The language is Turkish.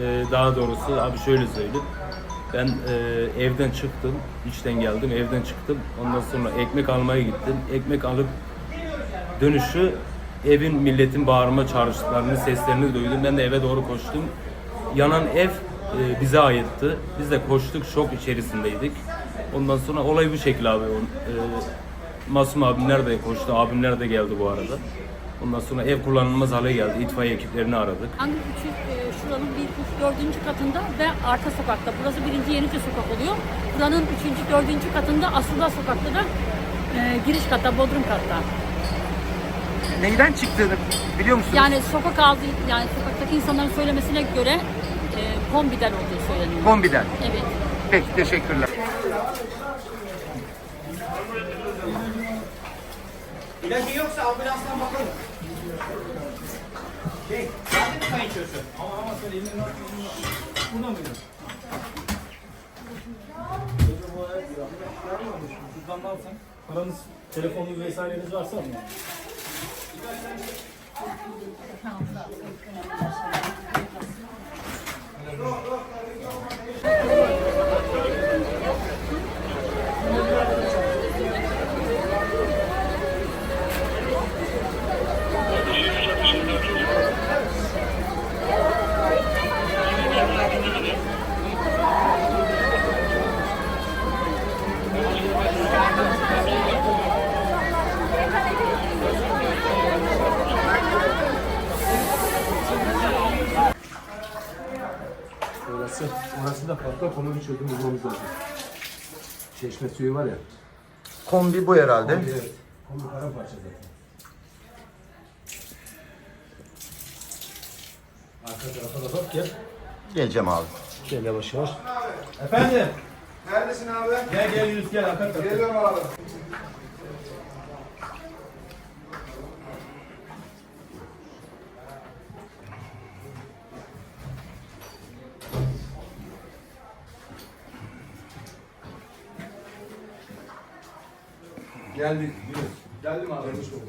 e, daha doğrusu abi şöyle söyleyeyim. Ben e, evden çıktım, işten geldim, evden çıktım. Ondan sonra ekmek almaya gittim. Ekmek alıp dönüşü evin milletin bağırma çağrışlarını, seslerini duydum. Ben de eve doğru koştum. Yanan ev e, bize aitti. Biz de koştuk, şok içerisindeydik. Ondan sonra olay bu şekilde abi. E, Masum abimler de koştu, abimler de geldi bu arada. Ondan sonra ev kullanılmaz hale geldi. İtfaiye ekiplerini aradık. Hangi üçü, e, şuranın bir üç, dördüncü katında ve arka sokakta. Burası birinci Yenice sokak oluyor. Buranın üçüncü, dördüncü katında Asıllar sokakta da e, giriş katta, bodrum katta. Neyden çıktığını biliyor musunuz? Yani sokak altı, yani sokaktaki insanların söylemesine göre e, kombiden olduğu söyleniyor. Kombiden. Evet. Peki teşekkürler. İlacı yoksa ambulanstan bakalım. Şey, sen de mi kan içiyorsun? Ama ama söyle emin ol. Burada mıydı? Şuradan da alsan. Paranız, telefonunuz vesaireniz varsa mı? Orası, orası da patlak ona bir çözüm bulmamız lazım. Çeşme suyu var ya. Kombi bu herhalde. Evet. Onu paramparça zaten. Arka tarafa da bak gel. Geleceğim abi. Gel yavaş yavaş. Efendim? Neredesin abi? Gel gel Yunus gel arka tarafa. Geliyorum abi. Geldik. Yunus. Geldim abi. Gelmiş oldum,